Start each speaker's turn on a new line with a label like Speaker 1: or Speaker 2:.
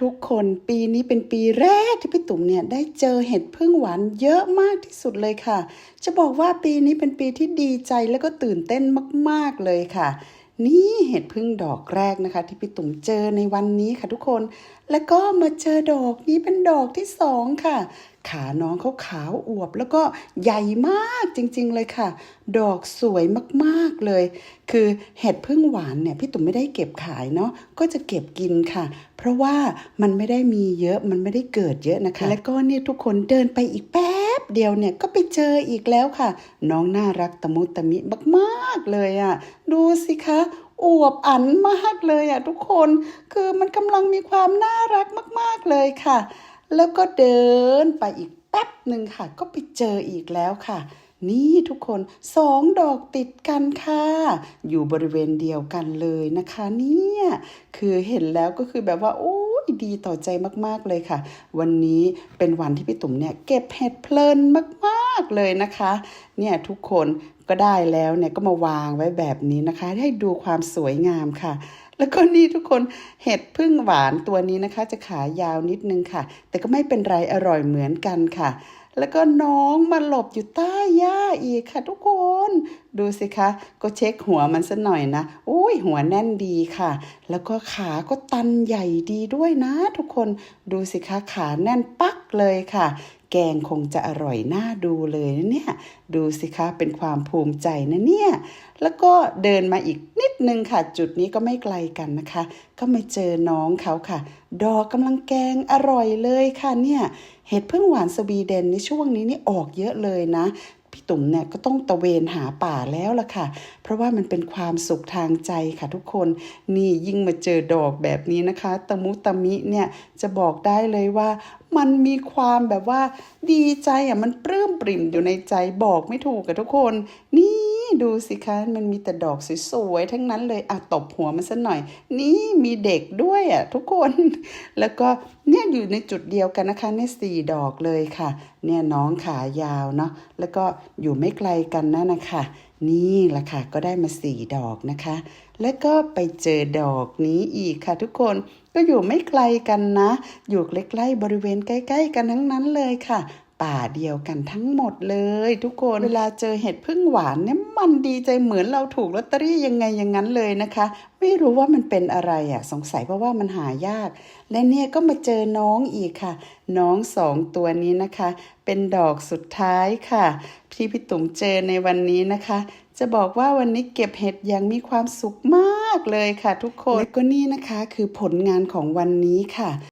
Speaker 1: ทุกคนปีนี้เป็นปีแรกที่พี่ตุ๋มเนี่ยได้เจอเห็ดพึ่งหวานเยอะมากที่สุดเลยค่ะ จะบอกว่าปีนี้เป็นปีที่ดีใจแล้วก็ตื่นเต้นมาก ๆเลยค่ะ นี่เห็ดพึ่งดอกแรกนะคะ ที่พี่ตุ๋มเจอในวันนี้ค่ะทุกคน แล้วก็มาเจอดอกนี้เป็นดอกที่สองค่ะ ขาน้องเขาขาวอวบแล้วก็ใหญ่มากจริงๆเลยค่ะ ดอกสวยมากๆเลย คือเห็ดพึ่งหวานเนี่ยพี่ตุ๋มไม่ได้เก็บขายเนาะก็จะเก็บกินค่ะ เพราะว่ามันไม่ได้มีเยอะมันไม่ได้เกิดเยอะนะคะ แล้วก็เนี่ยทุกคนเดินไปอีกแป๊บ บเดียวเนี่ยก็ไปเจออีกแล้วค่ะ น้องน่ารักตะมุตะมิมากๆเลยอะ่ะ ดูสิคะอวบอันมากเลยอะ่ะทุกคนคือมันกำลังมีความน่ารักมาก ๆเลยค่ะ แล้วก็เดินไปอีกแป๊บหนึ่งค่ะ ก็ไปเจออีกแล้วค่ะนี่ทุกคนสองดอกติดกันค่ะ อยู่บริเวณเดียวกันเลยนะคะ เนี่ย คือเห็นแล้วก็คือแบบว่าโอ้ ดีต่อใจมากๆเลยค่ะ วันนี้เป็นวันที่พี่ตุ๋มเนี่ยเก็บเห็ดเพลินมากๆเลยนะคะ เนี่ยทุกคนก็ได้แล้วเนี่ยก็มาวางไว้แบบนี้นะคะ ให้ดูความสวยงามค่ะแล้วก็นี่ทุกคนเห็ดพึ่งหวานตัวนี้นะคะ จะขายาวนิดนึงค่ะ แต่ก็ไม่เป็นไรอร่อยเหมือนกันค่ะ แล้วก็น้องมาหลบอยู่ใต้หญ้าอีกค่ะทุกคน ดูสิคะ ก็เช็คหัวมันสัหน่อยนะโอ้ยหัวแน่นดีค่ะ แล้วก็ขาก็ตันใหญ่ดีด้วยนะ ทุกคนดูสิคะขาแน่นปักเลยค่ะแกงคงจะอร่อยน่าดูเลยนะเนี่ย ดูสิคะเป็นความภูมิใจนะเนี่ย แล้วก็เดินมาอีกนิดนึงค่ะ จุดนี้ก็ไม่ไกลกันนะคะ ก็มาเจอน้องเขาค่ะ ดอกกำลังแกงอร่อยเลยค่ะเนี่ย เห็ดพึ่งหวานสวีเดนในช่วงนี้นี่ออกเยอะเลยนะ พี่ตุ๋มเนี่ยก็ต้องตะเวนหาป่าแล้วล่ะค่ะ เพราะว่ามันเป็นความสุขทางใจค่ะทุกคน นี่ยิ่งมาเจอดอกแบบนี้นะคะตะมุตะมิเนี่ยจะบอกได้เลยว่ามันมีความแบบว่าดีใจอะมันปลื้มปริ่มอยู่ในใจบอกไม่ถูกกับทุกคน นี่ ดูสิคะ มันมีแต่ดอกสวยๆทั้งนั้นเลยอะตบหัวมันซะหน่อย นี่มีเด็กด้วยอะทุกคน แล้วก็เนี่ยอยู่ในจุดเดียวกันนะคะเนี่ยสี่ดอกเลยค่ะ เนี่ยน้องขายาวเนาะแล้วก็อยู่ไม่ไกลกันนะนะคะ นี่แหละค่ะก็ได้มาสี่ดอกนะคะ แล้วก็ไปเจอดอกนี้อีกค่ะ ทุกคนก็อยู่ไม่ไกลกันนะ อยู่ใกล้ๆบริเวณใกล้ ๆ กันทั้งนั้นเลยค่ะ ป่าเดียวกันทั้งหมดเลยทุกคนเวลาเจอเห็ดพึ่งหวานเนี่ยมันดีใจเหมือนเราถูกลอตเตอรี่ยังไงอย่างนั้นเลยนะคะ ไม่รู้ว่ามันเป็นอะไรอะสงสัยเพราะว่ามันหายาก และเนี่ยก็มาเจอน้องอีกค่ะ น้องสองตัวนี้นะคะ เป็นดอกสุดท้ายค่ะ ที่พี่ตุ๋มเจอในวันนี้นะคะ จะบอกว่าวันนี้เก็บเห็ดอย่างมีความสุขมากเลยค่ะ ทุกคนและก็นี่นะคะคือผลงานของวันนี้ค่ะ